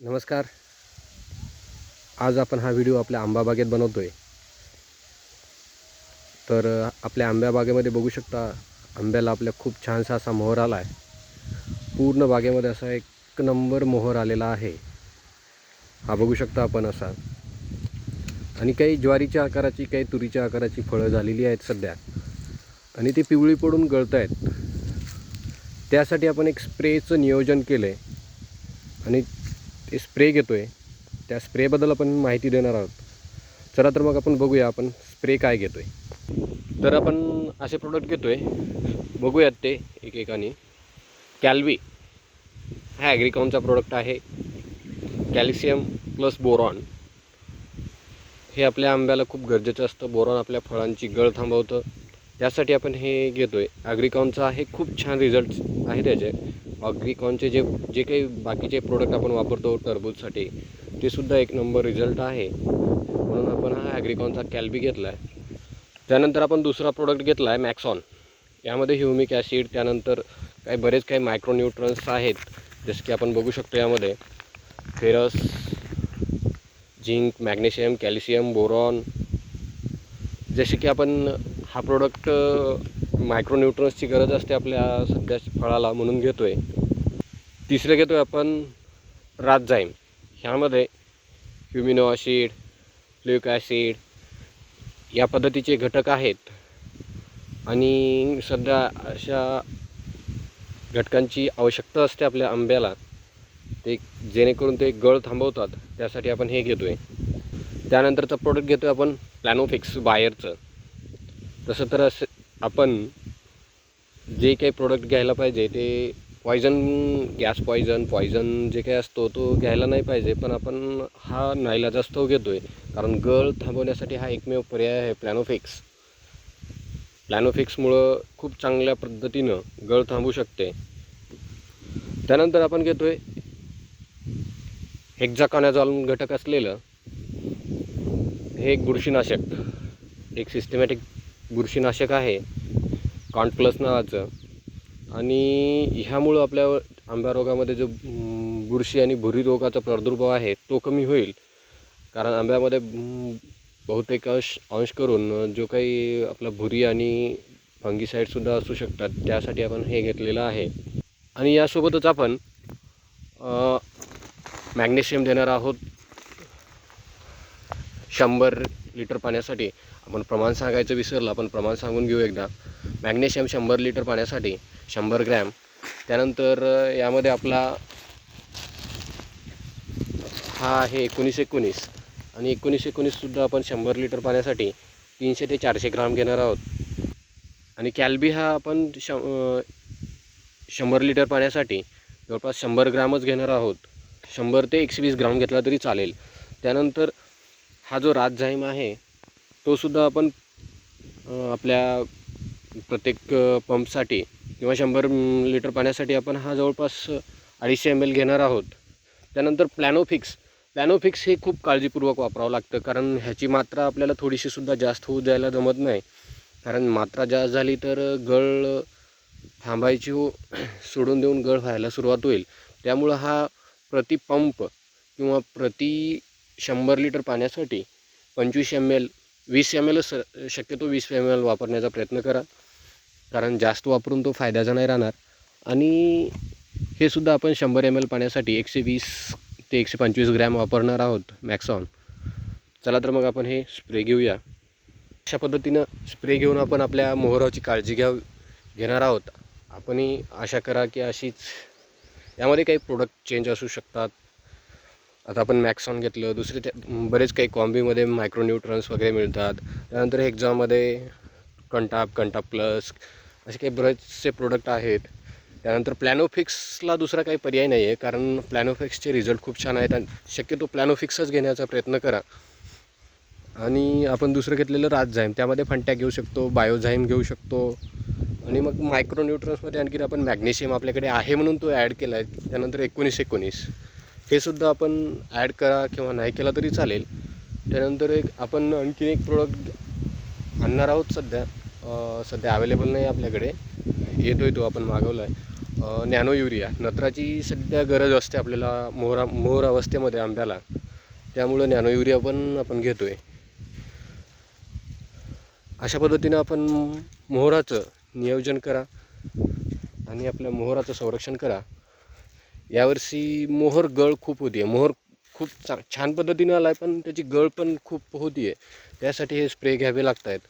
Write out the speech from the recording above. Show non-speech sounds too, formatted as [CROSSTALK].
नमस्कार. आज आपण हा व्हिडिओ आपल्या आंबा बागेत बनवतो आहे तर आपल्या आंब्या बागेमध्ये बघू शकता आंब्याला आपल्या खूप छानसा असा मोहर आला आहे पूर्ण बागेमध्ये असा एक नंबर मोहर आलेला आहे. हा बघू शकता आपण असा. आणि काही ज्वारीच्या आकाराची काही तुरीच्या आकाराची फळं झालेली आहेत सध्या. आणि ती पिवळी पडून गळत आहेत त्यासाठी आपण एक स्प्रेचं नियोजन केलं आहे आणि ते स्प्रे घेतो आहे त्या स्प्रेबद्दल आपण माहिती देणार आहोत. चला तर मग आपण बघूया आपण स्प्रे काय घेतो आहे तर आपण असे प्रोडक्ट घेतो आहे बघूयात ते एकेकाने. कॅल्वी हा ॲग्रिकॉनचा प्रोडक्ट आहे. कॅल्शियम प्लस बोरॉन हे आपल्या आंब्याला खूप गरजेचं असतं. बोरॉन आपल्या फळांची गळ थांबवतं. त्यासाठी आपण हे घेतो आहे ॲग्रिकॉनचा आहे. खूप छान रिझल्ट आहे त्याचे. ऑग्रिकॉनचे जे जे काही बाकीचे प्रोडक्ट आपण वापरतो टरबूजसाठी ते सुद्धा एक नंबर रिझल्ट आहे. म्हणून आपण हा ॲग्रिकॉनचा कॅल्बी घेतला आहे त्यानंतर आपण दुसरा प्रोडक्ट घेतला आहे मॅक्सॉन यामध्ये ह्युमिक ॲसिड त्यानंतर काही बरेच काही मायक्रोन्यूट्रन्स आहेत. जसं की आपण बघू शकतो यामध्ये. Ferrous zinc magnesium calcium boron. जसे की आपण हा प्रोडक्ट मायक्रोन्यूट्रन्सची गरज असते आपल्या सध्या फळाला म्हणून घेतो आहे तिसरं घेतो आहे आपण रातझाईम ह्यामध्ये ह्युमिनो ॲसिड फ्ल्युक ॲसिड या पद्धतीचे घटक आहेत. आणि सध्या अशा घटकांची आवश्यकता असते आपल्या आंब्याला. ते जेणेकरून ते गळ थांबवतात. त्यासाठी आपण हे घेतो आहे त्यानंतरचं प्रोडक्ट घेतो आहे आपण प्लॅनोफिक्स बायरचं तसं तर असं आपण जे काही प्रोडक्ट घ्यायला पाहिजे ते पॉयझन गॅस पॉयझन पॉयझन जे काही असतो तो घ्यायला नाही पाहिजे. पण आपण हा नाईलाजास्तव घेतो आहे कारण गळ थांबवण्यासाठी हा एकमेव पर्याय आहे प्लॅनोफिक्स प्लॅनोफिक्समुळं खूप चांगल्या पद्धतीनं गळ थांबू शकते. त्यानंतर आपण घेतो आहे हेक्झाकॉनॅझॉल घटक असलेलं हे एक बुरशीनाशक. एक सिस्टमॅटिक बुरशीनाशक आहे कॉन्ट प्लस नावाचं आणि ह्यामुळं आपल्या आंब्या रोगामध्ये जो बुरशी आणि भुरी रोगाचा प्रादुर्भाव आहे तो कमी होईल. कारण आंब्यामध्ये बहुतेक अंश अंश करून जो काही आपला भुरी आणि फंगीसाईडसुद्धा असू शकतात त्यासाठी आपण हे घेतलेलं आहे. आणि यासोबतच आपण मॅग्नेशियम देणार आहोत शंभर लिटर पाण्यासाठी. आपण प्रमाण सांगायचं विसरलं आपण प्रमाण सांगून घेऊ एकदा. मॅग्नेशियम शंभर लिटर पाण्यासाठी शंभर ग्रॅम. त्यानंतर यामध्ये आपला हा आहे एकोणीस एकोणीस. आणि एकोणीस एकोणीससुद्धा आपण शंभर लिटर पाण्यासाठी तीनशे ते चारशे ग्राम घेणार आहोत. आणि कॅल्बी हा आपण श शंभर लिटर पाण्यासाठी जवळपास शंभर ग्रामच घेणार आहोत. शंभर ते एकशे वीस ग्राम घेतला तरी चालेल. त्यानंतर हा जो रातझाईम आहे तोसुद्धा आपण आपल्या प्रत्येक पंपसाठी किंवा शंभर लिटर पाण्यासाठी आपण हा जवळपास अडीचशे एम एल घेणार आहोत. त्यानंतर प्लॅनोफिक्स प्लॅनोफिक्स हे खूप काळजीपूर्वक वापरावं लागतं कारण ह्याची मात्रा आपल्याला थोडीशीसुद्धा जास्त होऊ द्यायला जमत नाही. कारण मात्रा जास्त झाली तर गळ थांबायची हो [CLEARS THROAT] सोडून देऊन गळ व्हायला सुरुवात होईल. त्यामुळं हा प्रति पंप किंवा प्रति शंभर लिटर पाण्यासाठी पंचवीस एम एल वीस एम एल शक्यतो वीस एम एल वापरण्याचा प्रयत्न करा. कारण जास्त वापरून तो फायद्याचा नाही राहणार. आणि हे सुद्धा आपण शंभर एम एल पाण्यासाठी एकशे वीस ते एकशे पंचवीस ग्रॅम वापरणार आहोत मॅक्सॉन चला तर मग आपण हे स्प्रे घेऊया. अशा पद्धतीनं स्प्रे घेऊन आपण आपल्या मोहराची काळजी घ्या घेणार आहोत. आपणही आशा करा की अशीच यामध्ये काही प्रोडक्ट चेंज असू शकतात. आता आपण मॅक्सॉन घेतलं दुसरे त्या बरेच काही कॉम्बीमध्ये मायक्रोन्यूट्रन्स वगैरे मिळतात. त्यानंतर एक्झाममध्ये कंटाप कंटाप प्लस असे काही बरेचसे प्रोडक्ट आहेत. त्यानंतर प्लॅनोफिक्सला दुसरा काही पर्याय नाही आहे कारण प्लॅनोफिक्सचे रिझल्ट खूप छान आहेत आणि शक्यतो प्लॅनोफिक्सच घेण्याचा प्रयत्न करा. आणि आपण दुसरं घेतलेलं राजझाईम त्यामध्ये फंट्या घेऊ शकतो बायोझाईम घेऊ शकतो. आणि मग मायक्रोन्यूट्रन्समध्ये आणखी आपण मॅग्नेशियम आपल्याकडे आहे म्हणून तो ॲड केला आहे त्यानंतर एकोणीस एकोणीस. हे सुद्धा आपण ॲड करा किंवा नाही केला तरी चालेल. त्यानंतर एक आपण आणखी एक प्रोडक्ट आणणार आहोत सध्या. सध्या अवेलेबल नाही आपल्याकडे. येतो आहे तो आपण मागवला आहे नॅनो युरिया. नत्राची सध्या गरज असते आपल्याला मोहरा मोहर अवस्थेमध्ये आंब्याला. त्यामुळं नॅनो युरिया पण आपण घेतो आहे अशा पद्धतीनं आपण मोहराचं नियोजन करा आणि आपल्या मोहराचं संरक्षण करा. यावर्षी मोहर गळ खूप होती आहे मोहर खूप चा छान पद्धतीनं आला आहे पण त्याची गळ पण खूप होती आहे त्यासाठी हे स्प्रे घ्यावे लागत आहेत